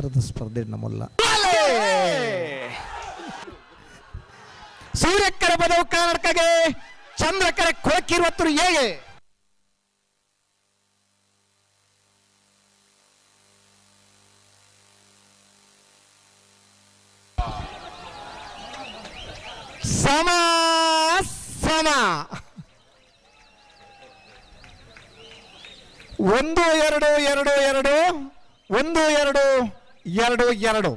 ಮುಂದಪ್ಪನ ಸ್ಪರ್ಧೆ ನಮ್ಮಲ್ಲ. ಸೂರ್ಯಕ್ಕರ ಬದವು ಕರ್ನಾಟಕಗೆ ಚಂದ್ರಕರ ಕೊಳಕಿರುವತ್ತರು ಹೇಗೆ? ಸಮ ಸಮ. ಒಂದು, ಎರಡು ಎರಡು ಎರಡು, ಒಂದು, ಎರಡು. ಎರಡು ಎರಡು.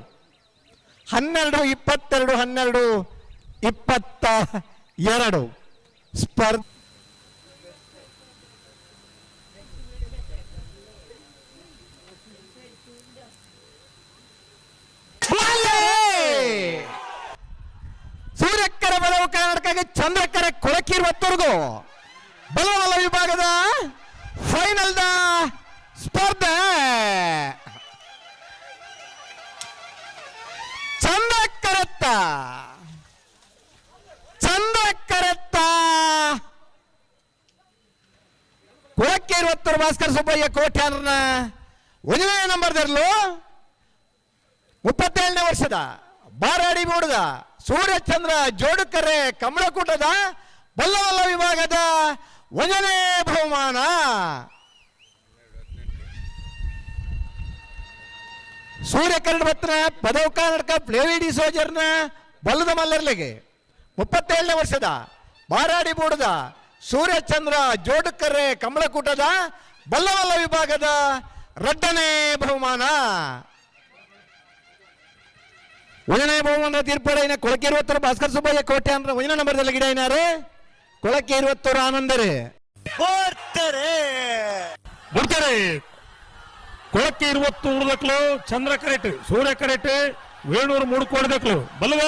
ಹನ್ನೆರಡು, ಇಪ್ಪತ್ತೆರಡು, ಹನ್ನೆರಡು, ಇಪ್ಪತ್ತ ಎರಡು. ಸ್ಪರ್ಧ ಸೂರ್ಯಕ್ಕರ ಬಲವು ಕರ್ನಾಟಕಕ್ಕೆ ಚಂದ್ರಕ್ಕರ ಕೊಳಕಿರುವತ್ತರೆಗೂ ಬಲವಲ್ಲ ವಿಭಾಗದ ದ ಸ್ಪರ್ಧೆ. ಇರುವತ್ತರು ಭಾಸ್ಕರ್ ಸುಬ್ಬಯ್ಯ ಕೋಟ್ಯಾನರನ್ನ ಒಂದನೇ ನಂಬರ್ದರ್ಲು ಮುಪ್ಪತ್ತೇಳನೇ ವರ್ಷದ ಬಾರಾಡಿ ಮೂಡದ ಸೂರ್ಯಚಂದ್ರ ಜೋಡುಕರೆ ಕಮಲಕೂಟದ ಬಲ್ಲವಲ್ಲ ವಿಭಾಗದ ಒಂದನೇ ಬಹುಮಾನ. ಸೂರ್ಯ ಬತ್ತನ ಪದವ ಕರ್ನಾಟಕ ಪ್ಲೇವಿಡಿ ಸೋಜರ್ನ ಬಲ್ಲದ ಮಲ್ಲರ್ಲಿಗೆ ಮುಪ್ಪತ್ತೇಳನೇ ವರ್ಷದ ಬಾರಾಡಿ ಮೂಡದ ಸೂರ್ಯಚಂದ್ರ ಜೋಡ್ಕರೆ ಕಮಲಕೂಟದ ಬಲ್ಲವಲ್ಲ ವಿಭಾಗದ ರಡ್ಡನೇ ಬಹುಮಾನ. ಒಂದನೇ ಬಹುಮಾನ ತೀರ್ಪಡೈನ ಕೊಳಕೆ ಇರುವತ್ತರ ಭಾಸ್ಕರ್ ಸುಬ್ಬಯ್ಯ ಕೋಟೆ ಅಂದ್ರೆ ಒಂದನೇ ನಂಬರ್ದಲ್ಲಿ ಗಿಡ ಏನಾರು ಕೊಳಕೆ ಇರುವತ್ತರ ಆನಂದರೆ. ಬಿಡ್ತಾರೆ ಕೊಳಕ್ಕೆ ಇರುವತ್ತು ಉಳಿದಕ್ಲು ಚಂದ್ರ ಕರೆಟ್ ಸೂರ್ಯ ಕರೆಟ್ ವೇಣೂರು ಮೂಡ್ ಕೊಡದಕ್ಲು ಬಲ್ವ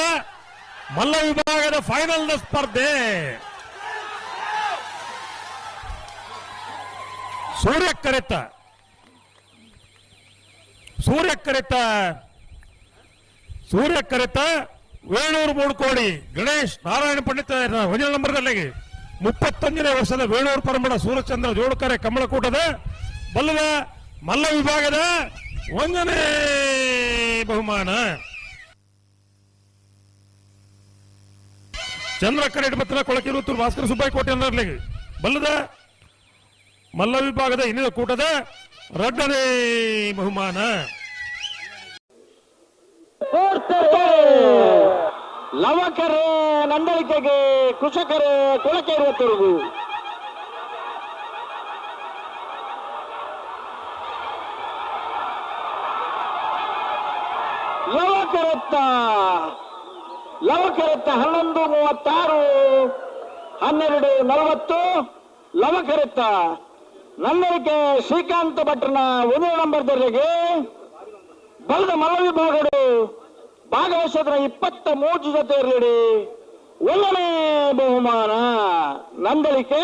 ಮಲ್ಲ ವಿಭಾಗದ ಫೈನಲ್ ಸ್ಪರ್ಧೆ. ಸೂರ್ಯ ಕರೆತ. ಸೂರ್ಯ ಕರೆತ. ಸೂರ್ಯ ಕರೆತ ವೇಣೂರು ಮೂಡ್ಕೋಡಿ. ಗಣೇಶ್ ನಾರಾಯಣ ಪಂಡಿತ ಒಂದಿನ ನಂಬರ್ದಲ್ಲಿ ಮುಪ್ಪತ್ತೊಂದನೇ ವರ್ಷದ ವೇಣೂರು ಪರಂಬಳ ಸೂರ್ಯಚಂದ್ರ ಜೋಳಕರೆ ಕಮಲಕೂಟದ ಬಲ್ಲದ ಮಲ್ಲ ವಿಭಾಗದ ಒಂದನೇ ಬಹುಮಾನ. ಚಂದ್ರ ಕರೆಟ್ ಬತ್ತನ ಕೊಳಕಿರುತ್ತೂರು ಭಾಸ್ಕರ ಸುಬ್ಬಾಯಿ ಕೋಟೆ ಬಲ್ಲದ ಮಲ್ಲ ವಿಭಾಗದ ಇನ್ನಿನ ಕೂಟದ ರಡ್ಡನೇ ಬಹುಮಾನ. ಲವಕರೇ ನಂದಳಿಕೆಗೆ ಕೃಷಕರೇ ಕೊಳಕೆ ಇರುವತ್ತರೆಗೂ ಲವಕರತ್ತ ಲವಕರತ್ತ ಹನ್ನೊಂದು ಮೂವತ್ತಾರು, ಹನ್ನೆರಡು ನಲವತ್ತು, ಲವಕರತ್ತ ನಂದಳಿಕೆ ಶ್ರೀಕಾಂತ ಭಟ್ರನ ನಂಬರ್ ದರ್ಜೆಗೆ ಬಲದ ಮಲ್ಲ ವಿಭಾಗಗಳು ಭಾಗವಹಿಸಿದ್ರ ಇಪ್ಪತ್ತ ಮೂರು ಜೊತೆ ಇರಲಿ ಒಂದನೇ ಬಹುಮಾನ ನಂದಳಿಕೆ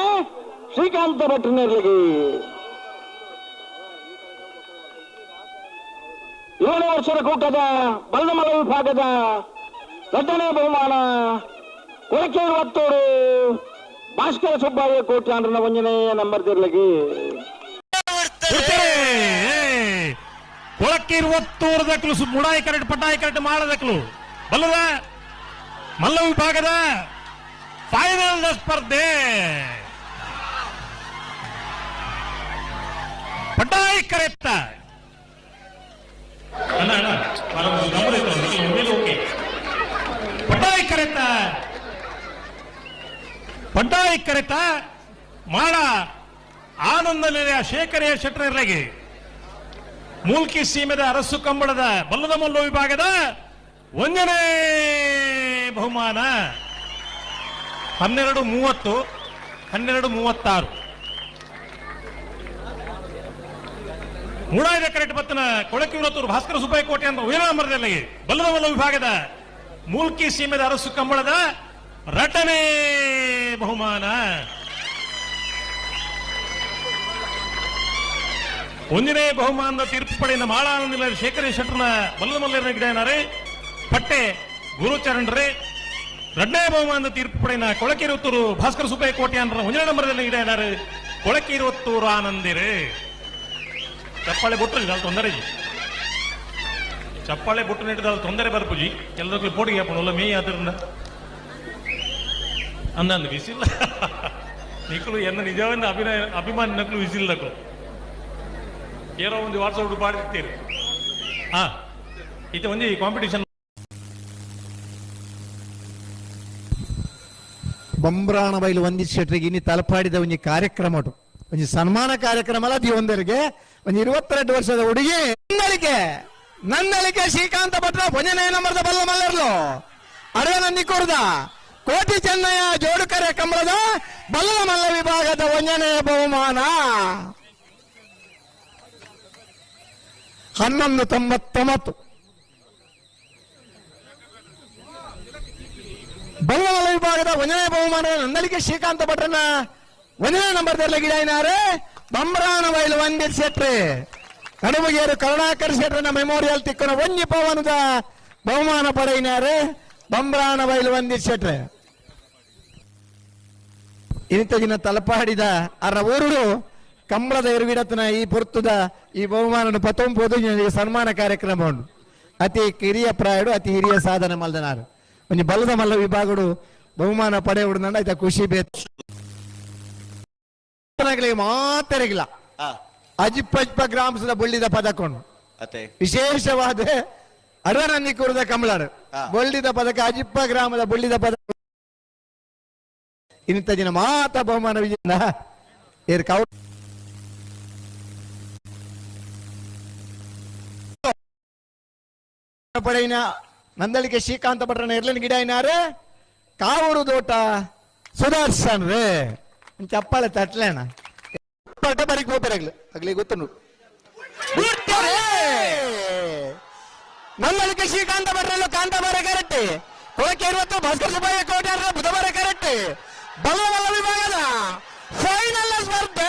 ಶ್ರೀಕಾಂತ ಭಟ್ರನಿರ್ಲಿಗೆ ಏಳು ವರ್ಷದ ಕೂಟದ ಬಲದ ಮಲ್ಲ ವಿಭಾಗದ ಎರಡನೇ ಬಹುಮಾನ ಕೊರಕೆ ಇರುವತ್ತೋಡು. ಭಾಸ್ಕರ ಸುಬ್ಬಯ್ಯ ಕೋಟ್ಯಾಂಡ್ರನ ಒಂದನೇ ನಂಬರ್ ತಿರ್ಲಿಗೆ ಕೊಳಕ್ಕೆ ಇರುವತ್ತೂರು ದಕ್ಲು ಸು- ಮುಡಾಯಿ ಕರೆಟ್ ಪಟಾಯಿ ಕರೆಟ್ ಮಾಡದಕ್ಲು ಬಲ್ಲದ ಮಲ್ಲ ವಿಭಾಗದ ಫೈನಲ್ ಸ್ಪರ್ಧೆ ಪಟಾಯಿ ಕರೆತ್ತ ಪಟಾಯಿ ಅಣ್ಣ, ಬರೋದು ನಂಬರ್ ಐತೆ ಅವ್ನು, ಇಲ್ಲಿ ಮೊಬೈಲ್ ಓಕೆ. ಪಟಾಯಿ ಕರೆತ ಪಟಾಯಿ ಕರೆತ ಮಾಡ ಆನಂದ ನಿಲಯ ಶೇಖರೆಯ ಶೆಟ್ಟರಗೆ ಮೂಲ್ಕಿ ಸೀಮೆದ ಅರಸು ಕಂಬಳದ ಬಲ್ಲದ ಮಲ್ಲ ವಿಭಾಗದ ಒಂದನೇ ಬಹುಮಾನ. ಹನ್ನೆರಡು ಮೂವತ್ತು, ಹನ್ನೆರಡು ಮೂವತ್ತಾರು. ಮೂಡಾಯ್ದ ಕರೆಕ್ಟ್ ಬತ್ತನ ಕೊಳಕಿ ವೃತ್ತೂರು ಭಾಸ್ಕರ ಸುಬ್ಬಯ್ಯ ಕೋಟೆ ಅಂತ ಬಲ್ಲದ ಮಲ್ಲ ವಿಭಾಗದ ಮೂಲ್ಕಿ ಸೀಮೆದ ಅರಸು ಕಂಬಳದ ರಟನೆ ಬಹುಮಾನ. ಒಂದನೇ ಬಹುಮಾನದ ತೀರ್ಪು ಪಡೆಯಿಂದ ಮಾಳಾನಂದಿಲ್ಲ ಶೇಖರ ಶೆಟ್ಟರ್ನ ಬಲ್ಲದ ಮಲ್ಲರ ಗಿಡನಾರೆ ಪಟ್ಟೆ, ಗುರುಚರಣರೇ. ಎರಡನೇ ಬಹುಮಾನದ ತೀರ್ಪು ಪಡೆಯಿಂದ ಕೊಳಕಿರುತ್ತೂರು ಭಾಸ್ಕರ ಸುಬ್ಬಯ್ಯ ಕೋಟೆ ಅನ್ನರ ಒಂದನೇ ನಂಬರ್ದಲ್ಲಿ ಗಿಡನಾರೆ ಕೊಳಕಿರುತ್ತೂರು ಆನಂದಿರೇ. ಚಪ್ಪಾಳೆ ಬೊಟ್ಟು ತೊಂದರೆ ಜಿ ಚಪ್ಪಾಳೆ ಬೊಟ್ಟು ಅಲ್ಲಿ ತೊಂದರೆ ಬರ್ಪುಜಿ. ಎಲ್ಲರಿಗೂ ಪೋಟಿಗೆ ಹಾಕೊಂಡು ಮೇ ಆದ್ರಿಂದ ಅಂದಂದು ವಿಸಿಲ್ಲ ನಿಕ್ಕಲು ಎನ್ನ ನಿಜವಾದ ಅಭಿನಯ ಅಭಿಮಾನಿ ನಕಲು ವಿಸಿಲ್ ನಕಲು ಏನೋ ಒಂದು ವಾಟ್ಸಪ್ ಪಾಡಿರ್ತೀರಿ ಹಾ ಇದು ಒಂದು ಕಾಂಪಿಟೇಷನ್ ಬಂಬ್ರಾಣ ಬೈಲು ವಂದಿತ್ ಶೆಟ್ರಿಗೆ ಇನ್ನು ತಲಪಾಡಿದ ಒಂಜಿ ಕಾರ್ಯಕ್ರಮ ಉಂಟು ಒಂಜಿ ಸನ್ಮಾನ ಕಾರ್ಯಕ್ರಮ ಅಲ್ಲ ದಿವಂದರಿಗೆ ಒಂಜಿ ಇರುವತ್ತೆರಡು ವರ್ಷದ ಹುಡುಗಿ ನನ್ನಳಿಕೆ ನನ್ನಳಿಕೆ ಶ್ರೀಕಾಂತ ಭಟ್ರ ಭಜನೆ ನಂಬರ್ದ ಬಲ್ಲ ಮಲ್ಲರ್ಲು ಅಡವೆ ನಂದಿ ಕೂರ್ದ ಕೋಟಿ ಚೆನ್ನಯ್ಯ ಜೋಡುಕರೆ ಕಂಬಳದ ಬಲ್ಲ ಮಲ್ಲ ವಿಭಾಗದ ಒಂದನೆಯ ಬಹುಮಾನ. ಹನ್ನೊಂದು ತೊಂಬತ್ತೊಂಬತ್ತು. ಬಲ್ಲಮಲ್ಲ ವಿಭಾಗದ ಒಂದನೇ ಬಹುಮಾನ ನಂದಲಿಕೆ ಶ್ರೀಕಾಂತ ಭಟ್ರನ ಒಂದನೇ ನಂಬರ್ ಗಿಡಾಯಿನಾರೆ ಬಂಬ್ರಾಣ ಬಯಲು ವಂದಿರ್ ಶೆಟ್ರಿ ನಡುಮಗೇರು ಕರುಣಾಕರ್ ಶೆಟ್ರನ ಮೆಮೋರಿಯಲ್ ತಿಕ್ಕನ ಒಂಜಿ ಪವನದ ಬಹುಮಾನ ಪಡೆಯಿನಾರೆ ಬಂಬ್ರಾಣ ಬಯಲು ವಂದಿರ್ ಶೆಟ್ರೆ. ಇಂತಗಿನ ತಲಪಾಡಿದ ಅರ ಊರು ಕಂಬಳದ ಎರುಗಿಡತನ ಈ ಪುರ್ತುದ ಈ ಬಹುಮಾನ ಪತ್ತೊಂಬತ್ತು ಸನ್ಮಾನ ಕಾರ್ಯಕ್ರಮ ಉಂಟು. ಅತಿ ಕಿರಿಯ ಪ್ರಾಯಡು ಅತಿ ಹಿರಿಯ ಸಾಧನೆ ಮಲ್ದನಾರು. ಒಂದು ಬಲದ ಮಲ್ಲ ವಿಭಾಗಡು ಬಹುಮಾನ ಪಡೆ ಉಡ್ದಂಡ ಆಯ್ತಾ ಖುಷಿ ಬೇತ್ ಮಾತರಿಗಿಲ್ಲ ಅಜಿಪ್ಪ ಅಜಿಪ್ಪ ಬುಳ್ಳಿದ ಪದಕೊಂಡು ವಿಶೇಷವಾದ ಅಡವನನ್ನಿ ಕೂರದ ಹಾ. ಬೊಳ್ಳಿದ ಪದಕ ಅಜಿಪ್ಪ ಗ್ರಾಮದ ಬೊಳ್ಳಿದ ಪದಕ. ಇಂಥ ದಿನ ಮಾತ ಬಹುಮಾನ ವಿಜಯ ಏರ್ ಕೌ ಪಡೆಯಿನ ನಂದಳಿಕೆ ಶ್ರೀಕಾಂತ ಪಟ್ಟಣ ಎರ್ಲಿನ ಗಿಡ ಏನಾರೆ ಕಾವೂರು ದೋಟ ಸುದರ್ಶನ್ ರೇ. ಚಪ್ಪಾಳೆ ತಟ್ಲೇಣ ಪಟ ಬರಿಗೆ ಹೋಗ್ಬೇಕಾಗ್ಲಿ ಆಗ್ಲಿ ಗೊತ್ತು ನಂದಳಿಕೆ ಶ್ರೀಕಾಂತ ಭಟ್ರಲ್ಲ ಕಾಂತ ಬರ ಕರೆಕ್ಟ್ ಕೋಕೆ ಇರುವತ್ತು, ಭಾಸ್ಕರ್ ಸುಬ್ಬಯ್ಯ ಕೋಟೆ ಬುಧವಾರ ಕರೆಕ್ಟ್ ಬಲಬಲ ವಿಭಾಗದ ಫೈನಲ್ ಸ್ಪರ್ಧೆ.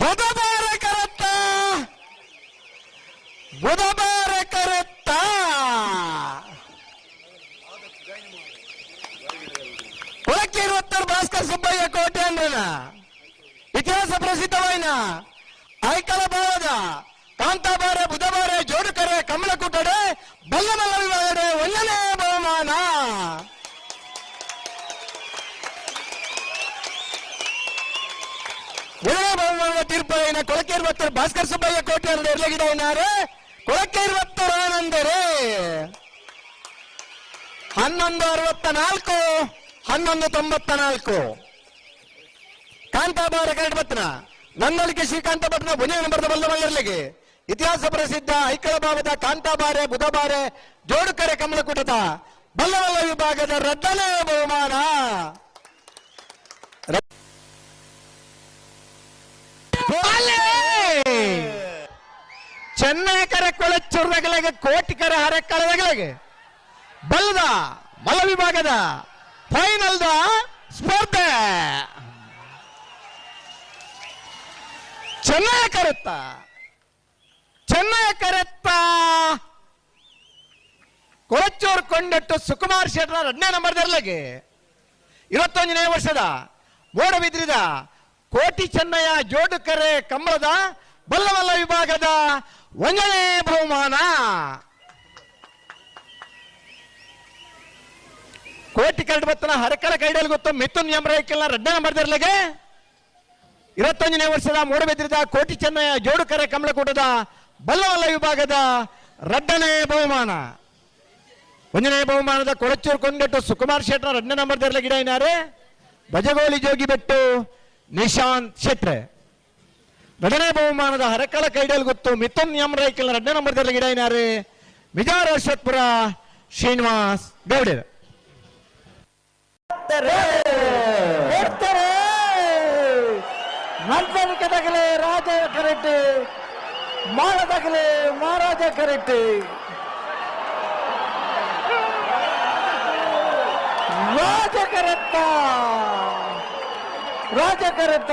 ಬುಧವಾರ ಕರೆಕ್ಟ್ ಬುಧವಾರ ಕರೆತ್ತ ಕೊಳಕೆ ಇರುವತ್ತಾರು ಭಾಸ್ಕರ್ ಸುಬ್ಬಯ್ಯ ಕೋಟೆ ಅಂದ್ರನ ಇತಿಹಾಸ ఐకల ಐಕಲ ಭಾವದ బుధబారే జోడుకరే ಜೋಡುಕರೆ ಕಮಲ ಕುಟ್ಟಡೆ ಬಲ್ಲಮಲ್ಲ బహుమాన ಒಂದನೇ ಬಹುಮಾನ. ತೀರ್ಪಾಯಿನ ಕೊಳಕೆ ಇರುವತ್ತರ ಭಾಸ್ಕರ್ ಸುಬ್ಬಯ್ಯ ಕೋಟೆ ಎರಡು ಎರಲಗಿಡ ಏನಾರೆ? ಕೊಳಕೆ ಇರುವತ್ತರ ಆನಂದರೆ. ಹನ್ನೊಂದು ಅರವತ್ತ ನಾಲ್ಕು, ಹನ್ನೊಂದು ತೊಂಬತ್ತ ನಾಲ್ಕು. ಕಾಂತಾಬಾರ ಕರೆಕ್ಟ್ ಬತ್ತನ. ನನ್ನಳಿಕೆ ಶ್ರೀಕಾಂತ ಭಟ್ನ ಬುನಿಯ ನಂಬರ್ದ ಬಲ್ಲವಲ್ಲರ್ಲಿಗೆ ಇತಿಹಾಸ ಪ್ರಸಿದ್ಧ ಐಕಳ ಭಾವದ ಕಾಂತಾಬಾರೆ, ಬುಧಬಾರೆ, ಜೋಡುಕರೆ ಕಮಲಕೂಟದ ಬಲ್ಲವಲ್ಲ ವಿಭಾಗದ ರದ್ದನೇ ಬಹುಮಾನ! ಚೆನ್ನೈಕರ ಕೊಳಚೂರ್ದಗಳಿಗೆ ಕೋಟಿಕರ ಹರಕ್ಕಳಗಳಿಗೆ ಬಲ್ಲದ ಮಲ ವಿಭಾಗದ ಫೈನಲ್ದ ಸ್ಪರ್ಧೆ. ಚೆನ್ನಾಗಿ ಕರೆತ್ತ. ಚೆನ್ನಯ ಕರೆತ್ತ. ಕೊಳಚೂರು ಕೊಂಡಟ್ಟು ಸುಕುಮಾರ್ ಶೆಟ್ರ ನಂಬರ್ ನಂಬರ್ದರ್ಲಗೆ. ಇವತ್ತೊಂದನೇ ವರ್ಷದ ಮೋಡ ಬಿದ್ರಿದ ಕೋಟಿ ಚೆನ್ನಯ್ಯ ಜೋಡುಕರೆ ಕಂಬಳದ ಬಲ್ಲವಲ್ಲ ವಿಭಾಗದ ಒಂದನೇ ಬಹುಮಾನ. ಕೋಟಿ ಕರಡು ಬತ್ತನ ಹರಕಲ ಕೈಡಲ್ ಗೊತ್ತು ಮಿಥುನ್ ಎಂಬ್ರೈಕೆಲ್ಲ ನಂಬರ್ ನಂಬರ್ದರ್ಲಗೆ. ಇವತ್ತೊಂದನೇ ವರ್ಷದ ಮೂಡಬಿದ್ರದ ಕೋಟಿ ಚೆನ್ನಯ ಜೋಡುಕರೆ ಕಮಲಕೂಟದ ಬಲ್ಲವಲ್ಲ ವಿಭಾಗದ ರಡ್ಡನೇ ಬಹುಮಾನ. ಒಂದನೇ ಬಹುಮಾನದ ಕೊಳಚೂರು ಕೊಂಡಟ್ಟು ಸುಕುಮಾರ್ ಶೆಟ್ರ ರಡ್ಡ ನಂಬರ್ ದರ್ಲ ಗಿಡ ಏನಾರೆ ಬಜಗೋಲಿ ಜೋಗಿ ಬೆಟ್ಟು ನಿಶಾಂತ್ ಶೆಟ್ರೆ. ಎರಡನೇ ಬಹುಮಾನದ ಹರಕಳ ಕೈಡಲ್ ಗೊತ್ತು ಮಿಥುನ್ ಎಂ ರೈಕಲ್ ಎರಡನೇ ನಂಬರ್ ಗಿಡ ಏನಾರೆ ವಿಜಯ ಅಶ್ವತ್ಪುರ ಶ್ರೀನಿವಾಸ್ ಗೌಡೆ. ರಾಜ ಕರೆಕ್ಟ್ ಮಾಳ ತಗಲೆ ಮಹಾರಾಜ ಕರೆಕ್ಟ್ ರಾಜ ಕರೆತ್ತ ರಾಜ ಕರೆತ್ತ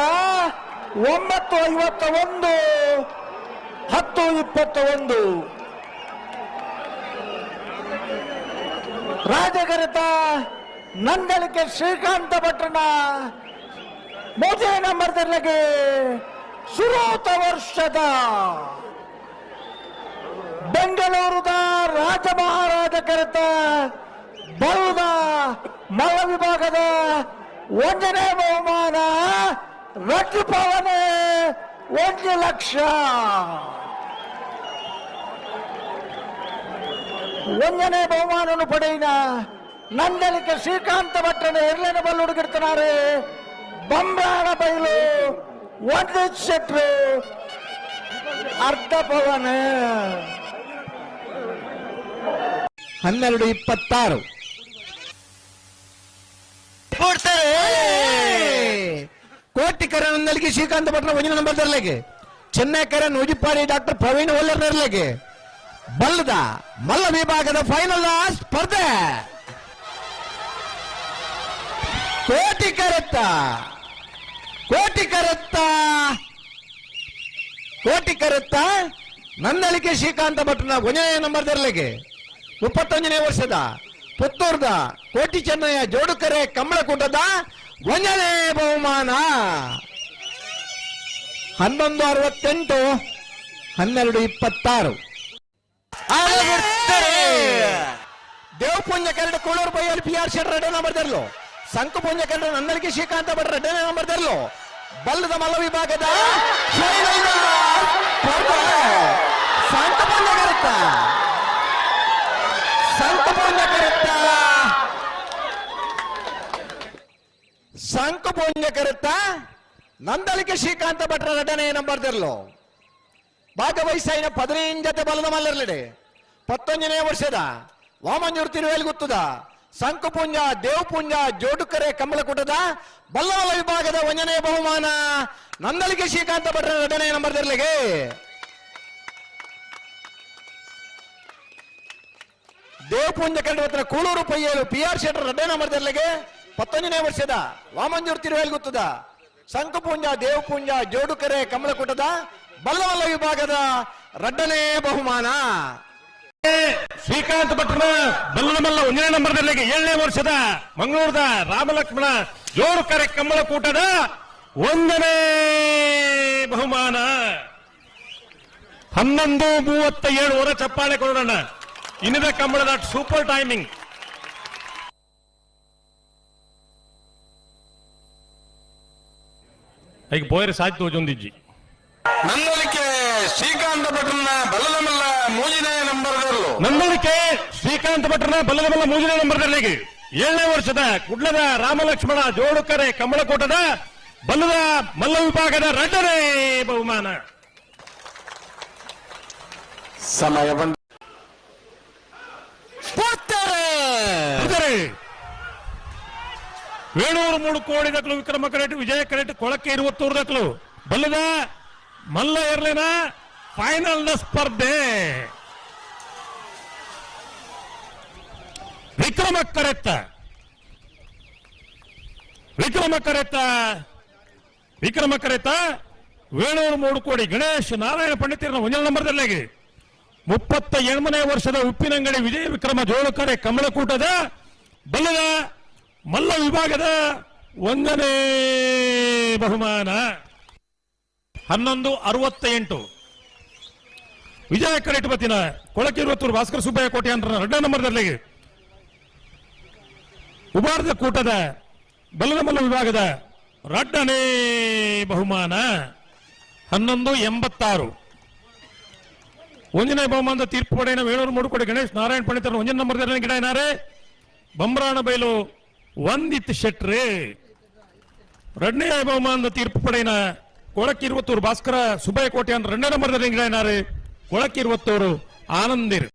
ಒಂಬತ್ತು ಐವತ್ತ ಒಂದು, ಹತ್ತು ಇಪ್ಪತ್ತ ಒಂದು. ರಾಜ ಕರೆತ ನಂದಳಿಕೆ ಶ್ರೀಕಾಂತ ಭಟ್ರನ ಮೂರನೇ ನಂಬರ್ ಸುರೋತ ವರ್ಷದ ಬೆಂಗಳೂರದ ರಾಜ ಮಹಾರಾಜ ಕರೆತ ಬೌದ ಮಲ್ಲ ವಿಭಾಗದ ಒಂದನೇ ಬಹುಮಾನ ರಟ್ಟು ಪವನೆ ಒಂದು ಲಕ್ಷ. ಒಂದನೇ ಬಹುಮಾನವನ್ನು ಪಡೆಯಿನ ನಂದಲಿಕೆ ಶ್ರೀಕಾಂತ ಭಟ್ಟನ ಎರಡನೇ ಬಲ್ಲು ಬಂಬಾಣ ಬೈಲು ಒಂದು ಶೆಟ್ರು, ಅರ್ಧ ಪವನ. ಹನ್ನೆರಡು ಇಪ್ಪತ್ತಾರು. ಕೋಟಿ ನಲ್ಲಿಗೆ ಶ್ರೀಕಾಂತ ಭಟ್ರ ಒಂದಿನ ನಂಬರ್ ತರಲಿಗೆ ಚೆನ್ನೈಕರ ಉಜಿಪಾಡಿ ಡಾಕ್ಟರ್ ಪ್ರವೀಣ್ ಒಲ್ಲರ್ ನೆರಲಿಗೆ ಬಲ್ಲದ ಮಲ್ಲ ವಿಭಾಗದ ಫೈನಲ್ ಸ್ಪರ್ಧೆ. ಕೋಟಿ ಕರೆತ್ತ ಕೋಟಿ ಕರೆತ್ತ? ಕೋಟಿ ಕರೆತ್ತ? ನನ್ನಳಿಕೆ ಶ್ರೀಕಾಂತ ಭಟ್ನ ಒಂದನೇ ನಂಬರ್ ತರಲಿಗೆ ಮುಪ್ಪತ್ತೊಂದನೇ ವರ್ಷದ ಪುತ್ತೂರ್ದ ಕೋಟಿ ಚೆನ್ನಯ್ಯ ಜೋಡುಕರೆ ಕಮಲಕೂಟದ ಒಂದನೇ ಬಹುಮಾನ. ಹನ್ನೊಂದು ಅರವತ್ತೆಂಟು ಹನ್ನೆರಡು ಇಪ್ಪತ್ತಾರು. ದೇವಪುಂಜ ಕರಡು ಕೋಳೂರು ಬೈಯಲ್ಲಿ ಪಿ ಆರ್ ಶೆಡ್ ಎರಡನೇ ನಂಬರ್ ತರಲು ಸಂಕುಪುಂಜ ಕರಡು ನನ್ನಳಿಕೆ ಶ್ರೀಕಾಂತ ಭಟ್ರ ಎರಡನೇ ನಂಬರ್ ತರಲು ಬಲ್ಲದ ಮಲ್ಲ ವಿಭಾಗದ ಕರೆತ ಸಂಕುಪುಂಜ ಕರೆತ್ತ ಸಂಕುಪುಂಜ ಕರೆತ್ತ ಸಂಕುಪುಂಜ ಕರೆತ್ತ ನಂದಳಿಕೆ ಶ್ರೀಕಾಂತ ಭಟ್ರ ನಟನೆ ಏನ ಬರ್ತಿರ್ಲು ಭಾಗವಹಿಸಿನ ಪದಿನೈದು ಜೊತೆ ಬಲದ ಮಲ್ಲರ್ಲಡೆ ಪತ್ತೊಂದನೇ ವರ್ಷದ ವಾಮಂಜೂರು ತಿರುವೇಲಿ ಗುತ್ತದ. ಸಂಕುಪುಂಜ, ದೇವಪುಂಜ, ಜೋಡುಕರೆ, ಕಮಲಕುಟದ ಬಲ್ಲವಲ ವಿಭಾಗದ ಒಂದನೇ ಬಹುಮಾನ ನಂದಳಿಕೆ ಶ್ರೀಕಾಂತ ಭಟ್ರ ಎರಡನೇ ನಂಬರ್ ತರಲಿಗೆ ದೇವಪುಂಜ ಕಂಡು ಕೂಳೂರು ಪಯ್ಯಲು ಪಿ ಆರ್ ಶೆಟ್ಟರ್ ಎರಡನೇ ನಂಬರ್ ತರಲಿಗೆ ಪತ್ತೊಂದನೇ ವರ್ಷದ ವಾಮಂಜೂರು ತಿರುವೇಲಿ ಗೊತ್ತದ ಸಂಕುಪುಂಜ, ದೇವಪುಂಜ, ಜೋಡುಕರೆ, ಕಮಲಕುಟದ ಬಲ್ಲವಲ್ಲ ವಿಭಾಗದ ರಡ್ಡನೇ ಬಹುಮಾನ. ಶ್ರೀಕಾಂತ್ ಭಟ್ನ ಬಲ್ಲಮಲ್ಲ ಒಂದನೇ ನಂಬರ್ದಲ್ಲಿ ಏಳನೇ ವರ್ಷದ ಮಂಗಳೂರದ ರಾಮಲಕ್ಷ್ಮಣ ಜೋರು ಕರೆ ಕೂಟದ ಒಂದನೇ ಬಹುಮಾನ. ಹನ್ನೊಂದು ಮೂವತ್ತ ಏಳು ವರ ಚಪ್ಪಾಳೆ ಕೊಡೋಣ. ಇನ್ನಿದ ಕಂಬಳದ ಸೂಪರ್ ಟೈಮಿಂಗ್. ಈಗ ಬೋಯರ್ ಸಾಯ್ತು ಒಂದಿಜ್ಜಿ ನಂದಲಿಕೆ ಶ್ರೀಕಾಂತ ಭಟ್ರನ ಬಲ್ಲದ ಮಲ್ಲ ಮೂಜಿನೇ ನಂಬರ್ದಲ್ಲೂ? ನಂದಳಿಕೆ ಶ್ರೀಕಾಂತ್ ಭಟ್ರನ ಬಲ್ಲದ ಬಲ್ಲ ಮೂರನೇ ನಂಬರ್ದಲ್ಲಿ ಏಳನೇ ವರ್ಷದ ಕುಡ್ಲದ ರಾಮಲಕ್ಷ್ಮಣ ಜೋಡುಕರೆ ಕಮಲಕೋಟದ ಬಲ್ಲದ ಮಲ್ಲ ವಿಭಾಗದ ಎರಡನೇ ಬಹುಮಾನ. ಸಮಯ ಬಂದ ವೇಣೂರು ಮೂರು ಕೋಡಿ ದಕ್ಕಲು ವಿಕ್ರಮ ಕರೆಟ್ ವಿಜಯ ಕರೆಟ್ ಕೊಳಕ್ಕೆ ಇರುವತ್ತೂರು ದಕ್ಕಲು ಬಲ್ಲದ ಮಲ್ಲ ಎರ್ಲಿನ ಫೈನಲ್ನ ಸ್ಪರ್ಧೆ. ವಿಕ್ರಮ ಕರೆತ್ತ ವಿಕ್ರಮ ಕರೆತ್ತ ವಿಕ್ರಮ ಕರೆತ. ವೇಣೂರು ಮೂಡುಕೋಡಿ, ಗಣೇಶ್ ನಾರಾಯಣ ಪಂಡಿತರ ಒಂದೇ ನಂಬರ್ದಲ್ಲಿ ಮುಪ್ಪತ್ತ ಎಂಟನೇ ವರ್ಷದ ಉಪ್ಪಿನಂಗಡಿ ವಿಜಯ ವಿಕ್ರಮ ಜೋಳಕರೆ ಕಮಲಕೂಟದ ಬಲ್ಲದ ಮಲ್ಲ ವಿಭಾಗದ ಒಂದನೇ ಬಹುಮಾನ. ಹನ್ನೊಂದು ಅರವತ್ತ ಎಂಟು ವಿಜಯ ಕರೆಟ್ ಬತ್ತಿನ ಕೊಳಕಿರುವತ್ತೂರು ಭಾಸ್ಕರ ಸುಬ್ಬಯ್ಯ ಕೋಟೆ ಅಂತ ಎರಡನೇ ನಂಬರ್ನಲ್ಲಿ. ಉಬಾರ್ದ ಕೂಟದ ಬಲ್ಲನಮಲ್ಲ ವಿಭಾಗದ ರಡ್ಡನೇ ಬಹುಮಾನ, ಹನ್ನೊಂದು ಎಂಬತ್ತಾರು. ಒಂದನೇ ಬಹುಮಾನದ ತೀರ್ಪು ಪಡೆಯ ವೇಣೂರು ಮೂಡುಕೋಡಿ ಗಣೇಶ್, ನಾರಾಯಣ ಪಂಡಿತರ ಒಂದನೇ ನಂಬರ್ ಗಿಡ ಏನಾರೆ? ಬಂಬ್ರಾಣ ಬೈಲು ವಂದಿತ್ ಶೆಟ್ರಿ. ಎರಡನೇ ಬಹುಮಾನದ ತೀರ್ಪು ಪಡೆಯಿನ ಕೊಳಕಿರುವತ್ತೂರು ಭಾಸ್ಕರ ಸುಬ್ಬಯ್ಯ ಕೋಟೆ ಅಂತ ಎರಡನೇ ನಂಬರ್ ಗಿಡ ಏನಾರೆ? ಕೊಳಕಿರುವತ್ತೂರು ಆನಂದಿರ್.